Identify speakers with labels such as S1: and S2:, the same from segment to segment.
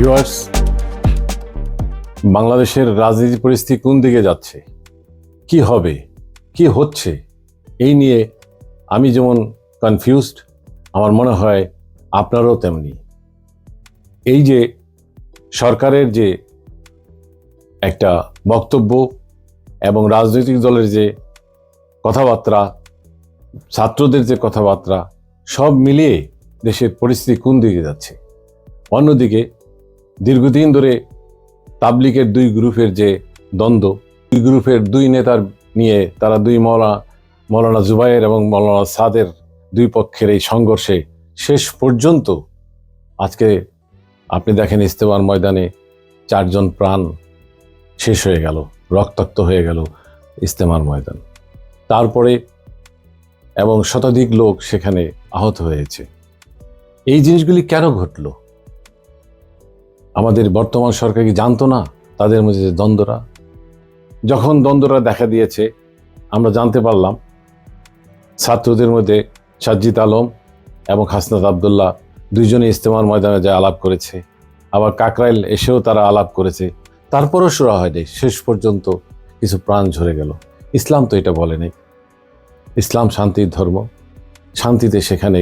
S1: Viewers বাংলাদেশের রাজনীতি পরিস্থিতি কোন দিকে যাচ্ছে? কি হবে? কি হচ্ছে? এই নিয়ে আমি যেমন কনফিউজড আমার মনে হয় আপনারও তেমনি। এই যে সরকারের যে একটা বক্তব্য এবং রাজনৈতিক দলের যে কথাবার্তা, ছাত্রদের যে কথাবার্তা, সব মিলিয়ে দেশের পরিস্থিতি কোন দিকে যাচ্ছে? অন্যদিকে দীর্ঘদিন ধরে তাবলিকের দুই গ্রুপের যে দ্বন্দ্ব, দুই গ্রুপের দুই নেতার নিয়ে তারা দুই মৌলা মৌলানা জুবাইয়ের এবং মৌলানা সাদের দুই পক্ষের এই সংঘর্ষে শেষ পর্যন্ত আজকে আপনি দেখেন ইস্তেমার ময়দানে চারজন প্রাণ শেষ হয়ে গেল, রক্তাক্ত হয়ে গেল ইস্তেমার ময়দান। তারপরে এবং শতাধিক লোক সেখানে আহত হয়েছে। এই জিনিসগুলি কেন ঘটলো? আমাদের বর্তমান সরকার কি জানতো না তাদের মধ্যে যে দ্বন্দ্বরা? যখন দ্বন্দ্বরা দেখা দিয়েছে, আমরা জানতে পারলাম ছাত্রদের মধ্যে সাজ্জিদ আলম এবং হাসনাত আবদুল্লাহ দুইজনে ইস্তেমার ময়দানে যা আলাপ করেছে। আবার কাকরাইল এসেও তারা আলাপ করেছে। তারপরও সুরা হয়নি শেষ পর্যন্ত কিছু প্রাণ ঝরে গেল। ইসলাম তো এটা বলে ইসলাম শান্তির ধর্ম। শান্তিতে সেখানে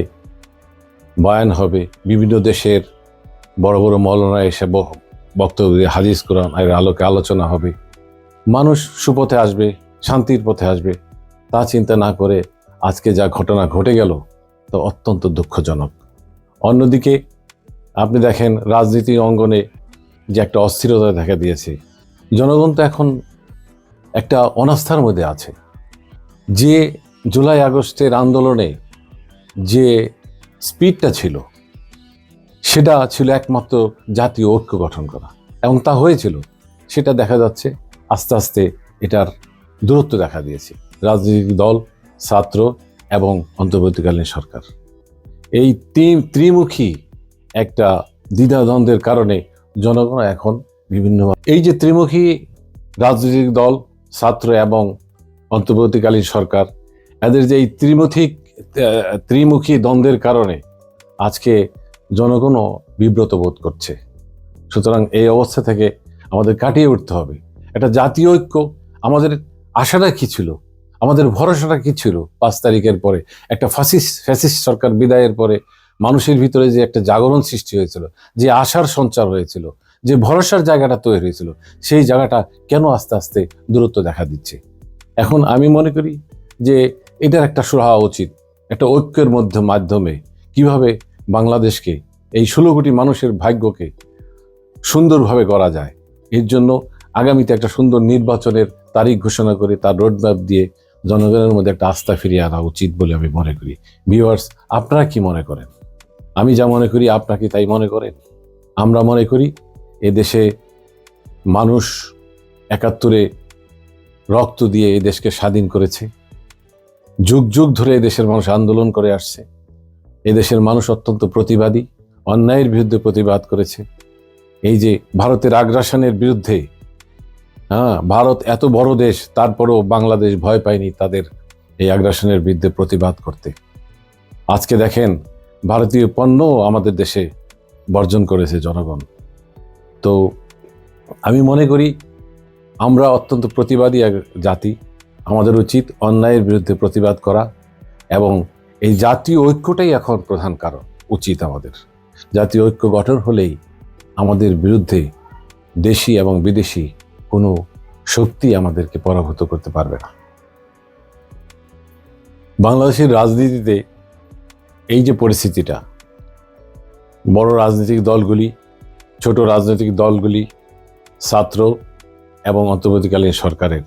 S1: বয়ান হবে। বিভিন্ন দেশের বড় বড় মৌলানা এসে বক্তব্য দিয়ে হাদিস, কোরআন, এর আলোকে আলোচনা হবে। মানুষ সুপথে আসবে, শান্তির পথে আসবে, তা চিন্তা না করে আজকে যা ঘটনা ঘটে গেল তা অত্যন্ত দুঃখজনক। অন্যদিকে আপনি দেখেন রাজনীতি অঙ্গনে যে একটা অস্থিরতা দেখা দিয়েছে, জনগণ তো এখন একটা অনাস্থার মধ্যে আছে। যে জুলাই আগস্টের আন্দোলনে যে স্পিডটা ছিল সেটা ছিল একমাত্র জাতীয় ঐক্য গঠন করা। এবং তা হয়েছিল, সেটা দেখা যাচ্ছে আস্তে আস্তে এটার দূরত্ব দেখা দিয়েছে। রাজনৈতিক দল, ছাত্র এবং অন্তর্বর্তীকালীন সরকার। এই ত্রিমুখী একটা দ্বিধাদ্বন্দ্বের কারণে জনগণ এখন বিভিন্ন এই যে ত্রিমুখী রাজনৈতিক দল, ছাত্র এবং অন্তর্বর্তীকালীন সরকার, এদের যে এই ত্রিমুখী ত্রিমুখী দ্বন্দ্বের কারণে আজকে জনগণও বিব্রত বোধ করছে। সুতরাং এই অবস্থা থেকে আমাদের কাটিয়ে উঠতে হবে। একটা জাতীয় ঐক্য, আমাদের আশাটা কী ছিল? আমাদের ভরসাটা কী ছিল? পাঁচ তারিখের পরে, একটা ফাসিস্ট ফ্যাসিস্ট সরকার বিদায়ের পরে মানুষের ভিতরে যে একটা জাগরণ সৃষ্টি হয়েছিল, যে আশার সঞ্চার হয়েছিল, যে ভরসার জায়গাটা তৈরি হয়েছিল, সেই জায়গাটা কেন আস্তে আস্তে দূরত্ব দেখা দিচ্ছে? এখন আমি মনে করি যে এটার একটা হওয়া উচিত, একটা ঐক্যের মধ্যে মাধ্যমে কীভাবে বাংলাদেশকে, এই ষোলো কোটি মানুষের ভাগ্যকে সুন্দরভাবে করা যায়। এর জন্য আগামীতে একটা সুন্দর নির্বাচনের তারিখ ঘোষণা করে তার রোডম্যাপ দিয়ে জনগণের মধ্যে একটা আস্থা ফিরিয়ে আনা উচিত বলে আমি মনে করি। ভিউয়ার্স আপনারা কি মনে করেন? আমি যা মনে করি আপনাকে তাই মনে করেন? আমরা মনে করি এ দেশে মানুষ একাত্তরে রক্ত দিয়ে এই দেশকে স্বাধীন করেছে। যুগ যুগ ধরে এ দেশের মানুষ আন্দোলন করে আসছে। এদেশের মানুষ অত্যন্ত প্রতিবাদী, অন্যায়ের বিরুদ্ধে প্রতিবাদ করেছে। এই যে ভারতের আগ্রাসনের বিরুদ্ধে হ্যাঁ ভারত এত বড় দেশ, তারপরেও বাংলাদেশ ভয় পায়নি তাদের এই আগ্রাসনের বিরুদ্ধে প্রতিবাদ করতে। আজকে দেখেন, ভারতীয় পণ্য আমাদের দেশে বর্জন করেছে জনগণ। তো আমি মনে করি, আমরা অত্যন্ত প্রতিবাদী জাতি। আমাদের উচিত অন্যায়ের বিরুদ্ধে প্রতিবাদ করা এবং এই জাতীয় ঐক্যটাই এখন প্রধান কারণ, উচিত আমাদের। জাতীয় ঐক্য গঠন হলেই আমাদের বিরুদ্ধে দেশি এবং বিদেশি কোনো শক্তি আমাদেরকে পরাভূত করতে পারবে না। বাংলাদেশের রাজনীতিতে এই যে পরিস্থিতিটা, বড় রাজনৈতিক দলগুলি, ছোট রাজনৈতিক দলগুলি, ছাত্র এবং অন্তর্বর্তীকালীন সরকারের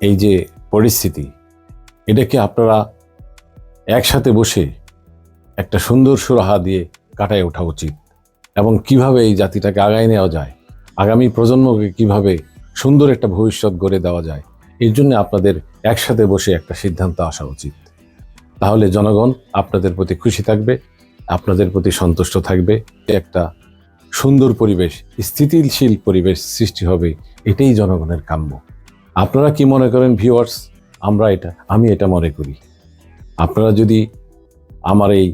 S1: এই যে পরিস্থিতি, এটাকে আপনারা একসাথে বসে একটা সুন্দর সুরাহা দিয়ে কাটায় ওঠা উচিত। এবং কীভাবে এই জাতিটাকে আগায় নেওয়া যায়, আগামী প্রজন্মকে কীভাবে সুন্দর একটা ভবিষ্যৎ গড়ে দেওয়া যায়, এর জন্য আপনাদের একসাথে বসে একটা সিদ্ধান্ত আসা উচিত। তাহলে জনগণ আপনাদের প্রতি খুশি থাকবে, আপনাদের প্রতি সন্তুষ্ট থাকবে, একটা সুন্দর পরিবেশ, স্থিতিশীল পরিবেশ সৃষ্টি হবে, এটাই জনগণের কাম্য। আপনারা কি মনে করেন ভিউয়ার্স আমরা এটা, আমি এটা মনে করি। আপনারা যদি আমার এই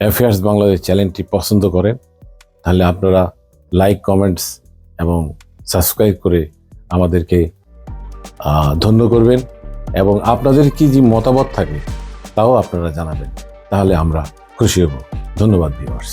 S1: অ্যাফেয়ার্স বাংলাদেশ চ্যানেলটি পছন্দ করেন, তাহলে আপনারা লাইক কমেন্টস এবং সাবস্ক্রাইব করে আমাদেরকে ধন্য করবেন এবং আপনাদের কি যে মতামত থাকে তাও আপনারা জানাবেন। তাহলে আমরা খুশি হব। ধন্যবাদ ভিউয়ার্স